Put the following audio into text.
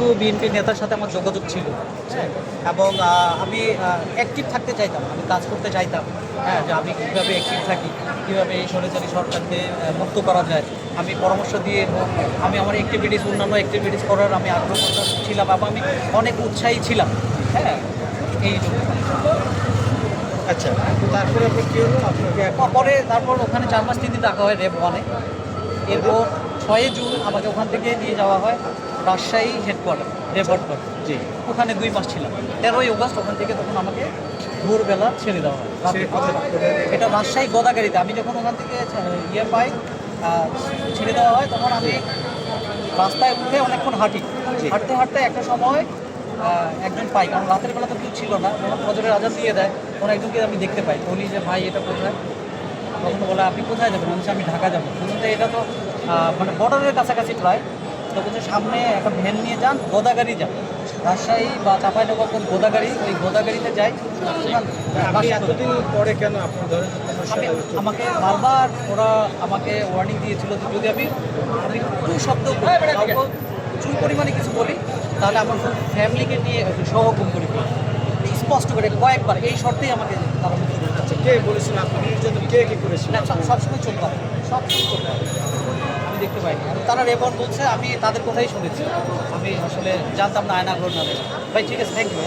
কিছু বিএনপি নেতার সাথে আমার যোগাযোগ ছিল। হ্যাঁ এবং আমি অ্যাক্টিভ থাকতে চাইতাম আমি কাজ করতে চাইতাম। হ্যাঁ যে আমি কীভাবে অ্যাক্টিভ থাকি কীভাবে এই সরেচারি সরকারকে মুক্ত করা যায় আমি পরামর্শ দিয়ে হোক, আমি আমার অ্যাক্টিভিটিস অন্যান্য অ্যাক্টিভিটিস করার আমি আগ্রহ ছিলাম এবং আমি অনেক উৎসাহী ছিলাম। হ্যাঁ এই জন্য। আচ্ছা। তারপরে আপনি কী হলো আপনাকে পরে তারপর ওখানে চার মাস তিন দিন রাখা হয় রেপ ওয়ানে। এরপর ছয় জুন আমাকে ওখান থেকে নিয়ে যাওয়া হয়। রাজশাহী হেডকোয়ার্টার রেপ হেডকোয়ার্টার জি। ওখানে দুই মাস ছিলাম। তেরোই অগস্ট ওখান থেকে তখন আমাকে ভোরবেলা ছেড়ে দেওয়া হয় এটা রাজশাহী গদাগাড়িতে। আমি যখন ওখান থেকে ইয়ে পাই ছেড়ে দেওয়া হয় তখন আমি রাস্তায় উঠে অনেকক্ষণ হাঁটি। হাঁটতে হাঁটতে একটা সময় একজন পাই। কারণ রাতের বেলা তো কেউ ছিল না যখন ফজরের আজান দিয়ে দেয়। তখন একজনকে আমি দেখতে পাই। বলি যে ভাই এটা কোথায়? তখন বলে আপনি কোথায় যাবেন? আমি আমি ঢাকা যাব। এটা তো মানে বর্ডারের কাছাকাছি প্রায়। তো বলছে সামনে একটা ভ্যান নিয়ে যান গোদাগাড়ি যান। রাজশাহী বা চাপাই চাঁপাইনবাবগঞ্জ গোদাগাড়ি ওই গোদাগাড়িতে যাই। এতদিন পরে কেন? আমাকে বারবার ওরা আমাকে ওয়ার্নিং দিয়েছিল যে যদি আমি আমি টু শব্দ প্রচুর পরিমাণে কিছু বলি তাহলে আমার ফ্যামিলিকে নিয়ে সহ গুম করে। স্পষ্ট করে কয়েকবার এই শর্তেই আমাকে তারা কে বলেছিল? আপনি কে কে করেছিল? না সব- সবসময় চলতে হবে। সবসময় দেখতে পাইনি তারা রেবন বলছে, আমি তাদের কথাই শুনেছি। আমি আসলে জানতাম না, আয়না ঘর নামে ভাই, ঠিক আছে থ্যাংক ইউ